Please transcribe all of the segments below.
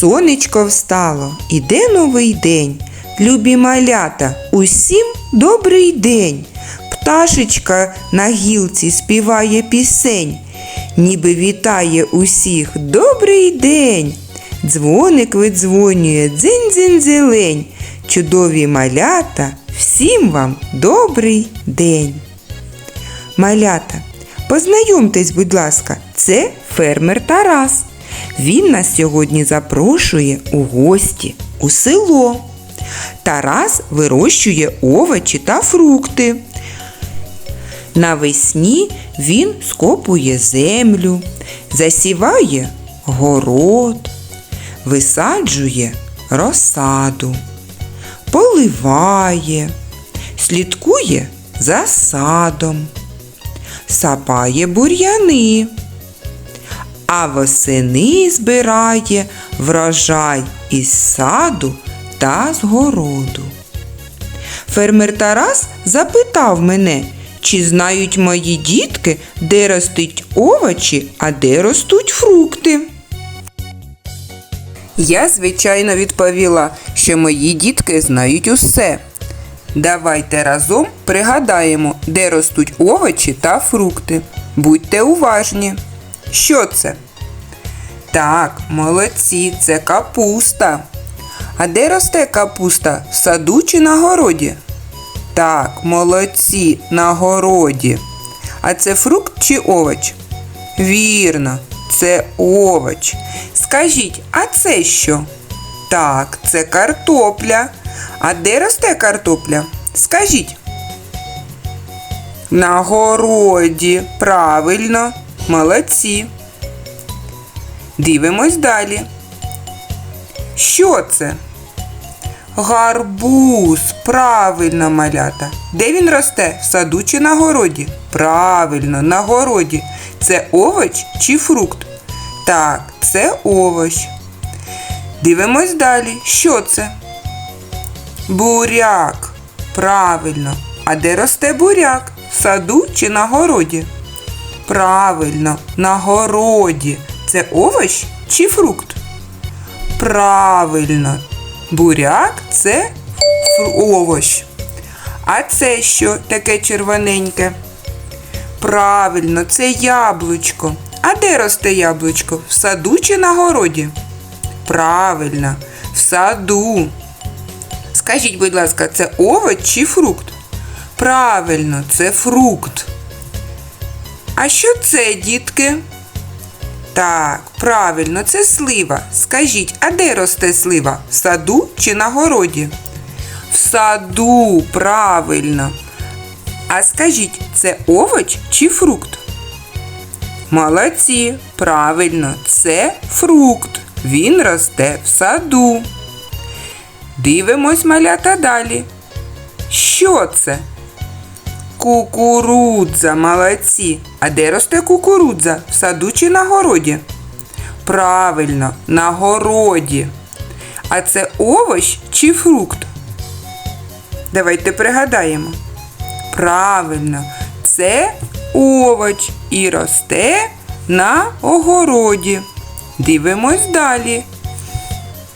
Сонечко встало, іде новий день. Любі малята, усім добрий день. Пташечка на гілці співає пісень, ніби вітає усіх добрий день. Дзвоник видзвонює дзинь-дзинь-зелень. Чудові малята, всім вам добрий день. Малята, познайомтесь, будь ласка, це фермер Тарас. Він нас сьогодні запрошує у гості у село. Тарас вирощує овочі та фрукти. Навесні він скопує землю, засіває город, висаджує розсаду, поливає, слідкує за садом, сапає бур'яни, а восени збирає врожай із саду та з городу. Фермер Тарас запитав мене, чи знають мої дітки, де ростуть овочі, а де ростуть фрукти. Я, звичайно, відповіла, що мої дітки знають усе. Давайте разом пригадаємо, де ростуть овочі та фрукти. Будьте уважні. Що це? Так, молодці, це капуста. А де росте капуста? В саду чи на городі? Так, молодці, на городі. А це фрукт чи овоч? Вірно, це овоч. Скажіть, а це що? Так, це картопля. А де росте картопля? Скажіть. На городі. Правильно, молодці. Дивимось далі. Що це? Гарбуз, правильно, малята. Де він росте? В саду чи на городі? Правильно, на городі. Це овоч чи фрукт? Так, це овоч. Дивимось далі. Що це? Буряк. Правильно. А де росте буряк? В саду чи на городі? Правильно, на городі. Це овоч чи фрукт? Правильно. Буряк це овощ. А це що таке червоненьке? Правильно, це яблучко. А де росте яблучко? В саду чи на городі? Правильно, в саду. Скажіть, будь ласка, це овоч чи фрукт? Правильно, це фрукт. А що це, дітки? Так, правильно, це слива. Скажіть, а де росте слива? В саду чи на городі? В саду, правильно. А скажіть, це овоч чи фрукт? Молодці, правильно, це фрукт. Він росте в саду. Дивимось малята далі. Що це? Кукурудза, молодці. А де росте кукурудза? В саду чи на городі? Правильно, на городі. А це овощ чи фрукт? Давайте пригадаємо. Правильно, це овоч і росте на огороді. Дивимось далі.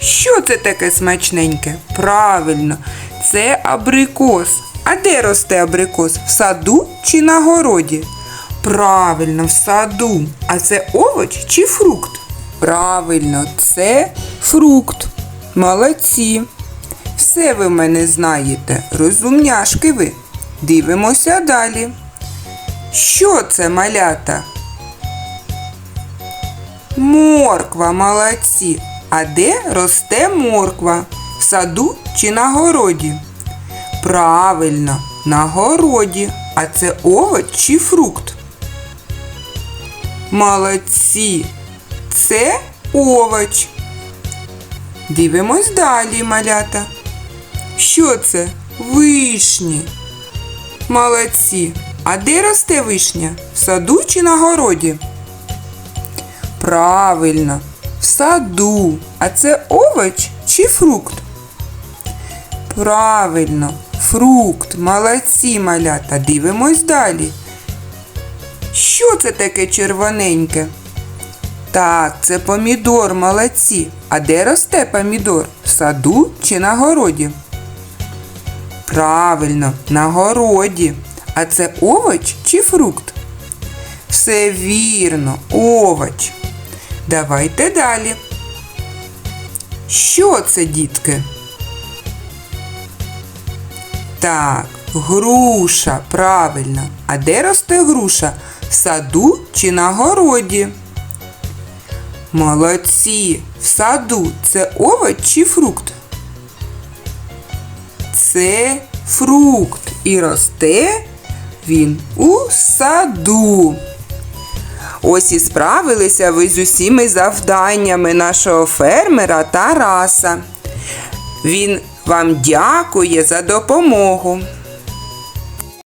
Що це таке смачненьке? Правильно, це абрикос. А де росте абрикос? В саду чи на городі? Правильно, в саду. А це овоч чи фрукт? Правильно, це фрукт. Молодці. Все ви мене знаєте. Розумняшки ви. Дивимося далі. Що це малята? Морква, молодці. А де росте морква? В саду чи на городі? Правильно, на городі. А це овоч чи фрукт? Молодці. Це овоч. Дивимось далі, малята. Що це? Вишні. Молодці. А де росте вишня? В саду чи на городі? Правильно, в саду. А це овоч чи фрукт? Правильно, фрукт. Молодці малята. Дивимось далі. Що це таке червоненьке? Так, це помідор, молодці. А де росте помідор? В саду чи на городі? Правильно, на городі. А це овоч чи фрукт? Все вірно, овоч. Давайте далі. Що це, дітки? Так, груша, правильно. А де росте груша? В саду чи на городі? Молодці. В саду це овоч чи фрукт? Це фрукт. І росте він у саду. Ось і справилися ви з усіми завданнями нашого фермера Тараса. Він вам дякує за допомогу.